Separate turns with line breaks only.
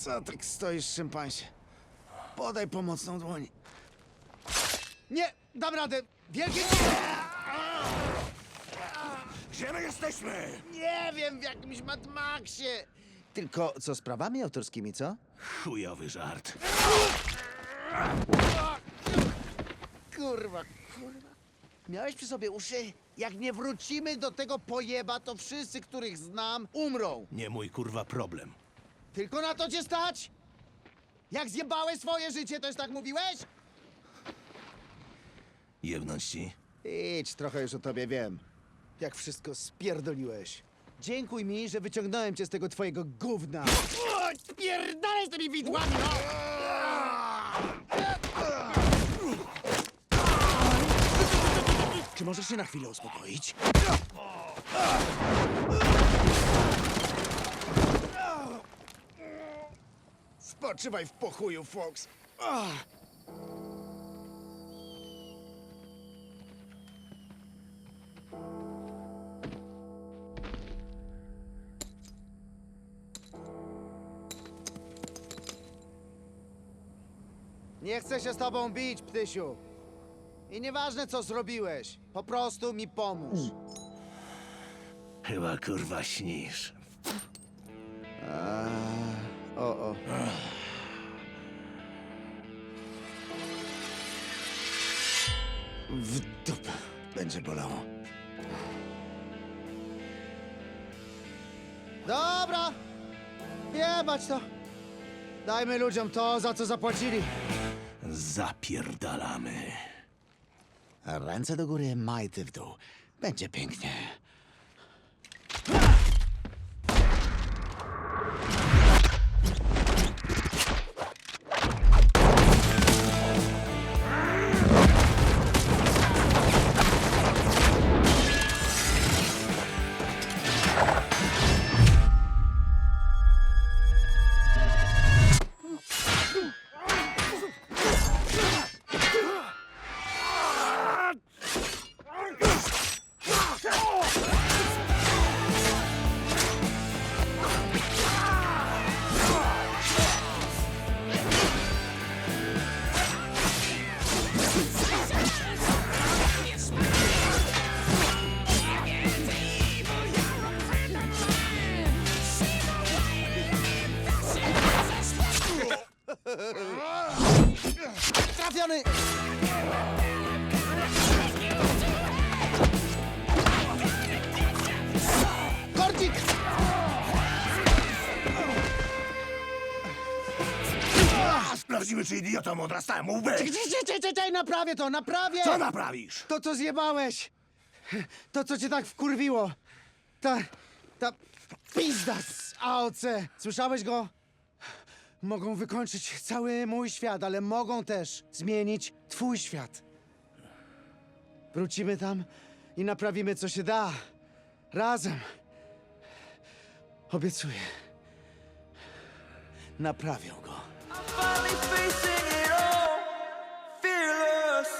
Co tak stoisz, szympansie? Podaj pomocną dłoń. Nie, dam radę. Wielkie...
Gdzie my jesteśmy?
Nie wiem, w jakimś Mad Maxie. Tylko co z prawami autorskimi, co?
Chujowy żart.
Kurwa, kurwa. Miałeś przy sobie uszy? Jak nie wrócimy do tego pojeba, to wszyscy, których znam, umrą.
Nie mój kurwa problem.
Tylko na to cię stać? Jak zjebałeś swoje życie, też tak mówiłeś?
Jebnąć ci?
Idź, trochę już o tobie wiem. Jak wszystko spierdoliłeś. Dziękuj mi, że wyciągnąłem cię z tego twojego gówna. Spierdalaj z tymi widłami, no! Czy możesz się na chwilę uspokoić? Spoczywaj w pochuju, Fox. Ah. Nie chcę się z tobą bić, ptysiu. I nieważne, co zrobiłeś. Po prostu mi pomóż.
Chyba kurwa śnisz.
O, o. W dupę będzie bolało. Dobra! Jebać to! Dajmy ludziom to, za co zapłacili.
Zapierdalamy.
Ręce do góry, majty w dół. Będzie pięknie. Korcik!
A, sprawdzimy, czy idiota mu odrastałem łby.
Czekaj, czekaj, czekaj, naprawię to, naprawię!
Co naprawisz?
To, co zjebałeś! To, co cię tak wkurwiło! Ta... ta... pizda z AOC! Słyszałeś go? Mogą wykończyć cały mój świat, ale mogą też zmienić twój świat. Wrócimy tam i naprawimy, co się da. Razem. Obiecuję. Naprawią go.
fearless.